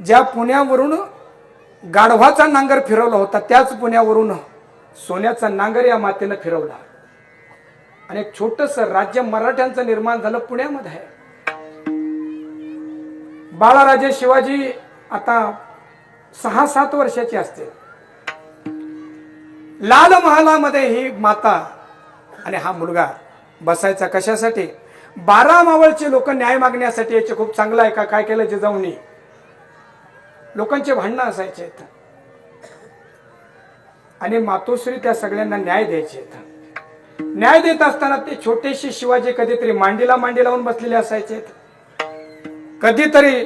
ज्या पुण्यावरून गाढवाचा नांगर फिरवला होता त्याच पुण्यावरून सोन्याचा नांगर या मातेनं फिरवला. आणि एक छोटस राज्य मराठ्यांचं निर्माण झालं पुण्यामध्ये. आहे बाळाराजे शिवाजी आता सहा सात वर्षाची असते लाल महालामध्ये ही माता आणि हा मुलगा बसायचा कशासाठी? बारा मावळचे लोक न्याय मागण्यासाठी याचे खूप चांगलं आहे का? काय केलं जिजाऊनी? लोकांचे भांडणं असायचे आहेत आणि मातोश्री त्या सगळ्यांना न्याय द्यायचे आहेत न्याय देत असताना ते छोटेसे शिवाजी कधीतरी मांडीला मांडी लावून बसलेले असायचे कधीतरी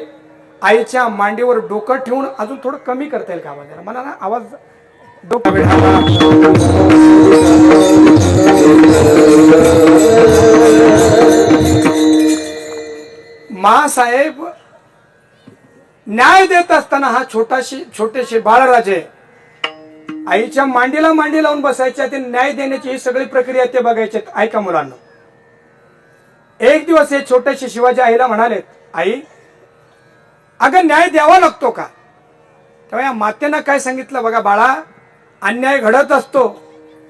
आईच्या मांडीवर डोकं ठेवून अजून थोडं कमी करता येईल का आवाज? मला ना आवाज डोकं मासाहेब न्याय देत असताना हा छोटाशी छोटेसे बाळराजे आईच्या मांडीला मांडी लावून बसायच्या ते न्याय देण्याची ही सगळी प्रक्रिया ते बघायचे. ऐका मुलांना. एक दिवस हे छोटेसे शिवाजी आईला म्हणालेत आई अगं न्याय द्यावा लागतो का? तेव्हा या मातेनं काय सांगितलं बघा बाळा अन्याय घडत असतो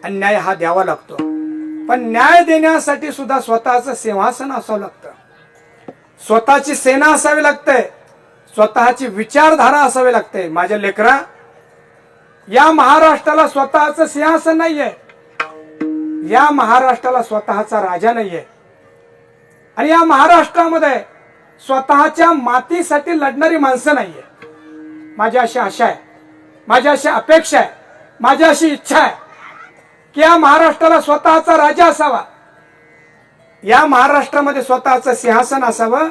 अन्याय हा द्यावा लागतो. पण न्याय देण्यासाठी सुद्धा स्वतःचं सिंहासन असावं लागतं. स्वतःची सेना असावी लागते स्वतःची विचारधारा असावी लागते. माझ्या लेकरा या महाराष्ट्राला स्वतःचं सिंहासन नाहीये. या महाराष्ट्राला स्वतःचा राजा नाहीये. आणि या महाराष्ट्रामध्ये स्वतःच्या मातीसाठी लढणारी माणसं नाहीये. माझी अशी आशा आहे माझी अशी अपेक्षा आहे माझी अशी इच्छा आहे की या महाराष्ट्राला स्वतःचा राजा असावा. या महाराष्ट्रामध्ये स्वतःचं सिंहासन असावं.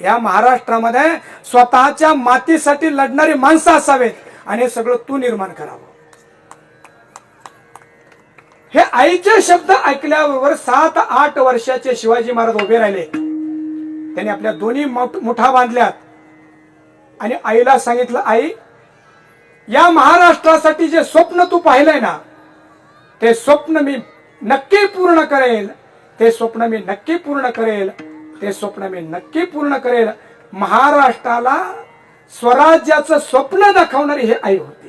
या महाराष्ट्रामध्ये स्वतःच्या मातीसाठी लढणारी माणसं असावेत आणि हे सगळं तू निर्माण करावं. हे आईचे शब्द ऐकल्याबरोबर सात आठ वर्षाचे शिवाजी महाराज उभे राहिले. त्यांनी आपल्या दोन्ही मोठ- मुठा बांधल्यात. आणि आईला सांगितलं आई या महाराष्ट्रासाठी जे स्वप्न तू पाहिलंय ना ते स्वप्न मी नक्की पूर्ण करेल. ते स्वप्न मी नक्की पूर्ण करेल. ते स्वप्न मी नक्की पूर्ण करेल महाराष्ट्राला स्वराज्याचं स्वप्न दाखवणारी हे आई होती.